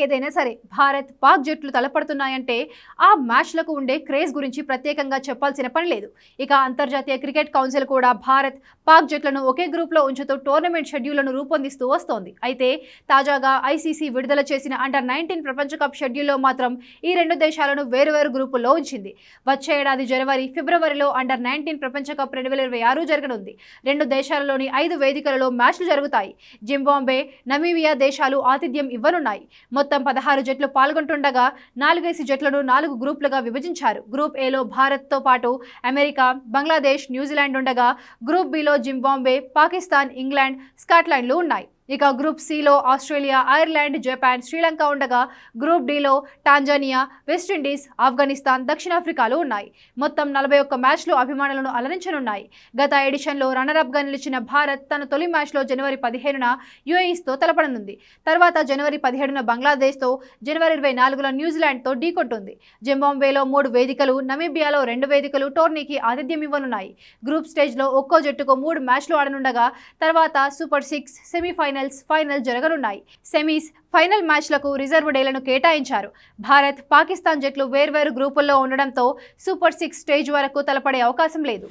ఏదైనా సరే భారత్ పాక్ జట్లు తలపడుతున్నాయంటే ఆ మ్యాచ్లకు ఉండే క్రేజ్ గురించి ప్రత్యేకంగా చెప్పాల్సిన పని లేదు. ఇక అంతర్జాతీయ క్రికెట్ కౌన్సిల్ కూడా భారత్ పాక్ జట్లను ఒకే గ్రూప్లో ఉంచుతూ టోర్నమెంట్ షెడ్యూళ్ళను రూపొందిస్తూ వస్తోంది. అయితే తాజాగా ఐసీసీ విడుదల చేసిన అండర్ నైన్టీన్ ప్రపంచ కప్ షెడ్యూల్లో మాత్రం ఈ రెండు దేశాలను వేరువేరు గ్రూపుల్లో ఉంచింది. వచ్చే ఏడాది జనవరి ఫిబ్రవరిలో అండర్ నైన్టీన్ ప్రపంచ కప్ రెండు వేల ఇరవై ఆరు జరగనుంది. రెండు దేశాలలోని ఐదు వేదికలలో మ్యాచ్లు జరుగుతాయి. జింబాంబే నమీబియా దేశాలు ఆతిథ్యం ఇవ్వనున్నాయి. మొత్తం పదహారు జట్లు పాల్గొంటుండగా నాలుగైదు జట్లను నాలుగు గ్రూపులుగా విభజించారు. గ్రూప్ ఏలో భారత్తో పాటు అమెరికా బంగ్లాదేశ్ న్యూజిలాండ్ ఉండగా గ్రూప్ బిలో జింబాంబే పాకిస్తాన్ ఇంగ్లాండ్ స్కాట్లాండ్లు ఉన్నాయి. ఇక గ్రూప్ సిలో ఆస్ట్రేలియా ఐర్లాండ్ జపాన్ శ్రీలంక ఉండగా గ్రూప్ డిలో టాంజానియా వెస్టిండీస్ ఆఫ్ఘనిస్తాన్ దక్షిణాఫ్రికాలు ఉన్నాయి. మొత్తం నలభై ఒక్క మ్యాచ్లు అభిమానులను అలరించనున్నాయి. గత ఎడిషన్లో రన్నరప్గా నిలిచిన భారత్ తన తొలి మ్యాచ్లో జనవరి పదిహేనున యుఏఈస్తో తలపడనుంది. తర్వాత జనవరి పదిహేడున బంగ్లాదేశ్తో జనవరి ఇరవై నాలుగున న్యూజిలాండ్తో ఢీకొంటుంది జింబాంబేలో మూడు వేదికలు నమీబియాలో రెండు వేదికలు టోర్నీకి ఆతిథ్యం ఇవ్వనున్నాయి. గ్రూప్ స్టేజ్లో ఒక్కో జట్టుకు మూడు మ్యాచ్లు ఆడనుండగా తర్వాత సూపర్ సిక్స్ ఫైనల్స్ ఫైనల్ జరగనున్నాయి. సెమీస్ ఫైనల్ మ్యాచ్లకు రిజర్వ్ డేలను కేటాయించారు. భారత్ పాకిస్తాన్ జట్లు వేర్వేరు గ్రూపుల్లో ఉండడంతో సూపర్ సిక్స్ స్టేజ్ వరకు తలపడే అవకాశం లేదు.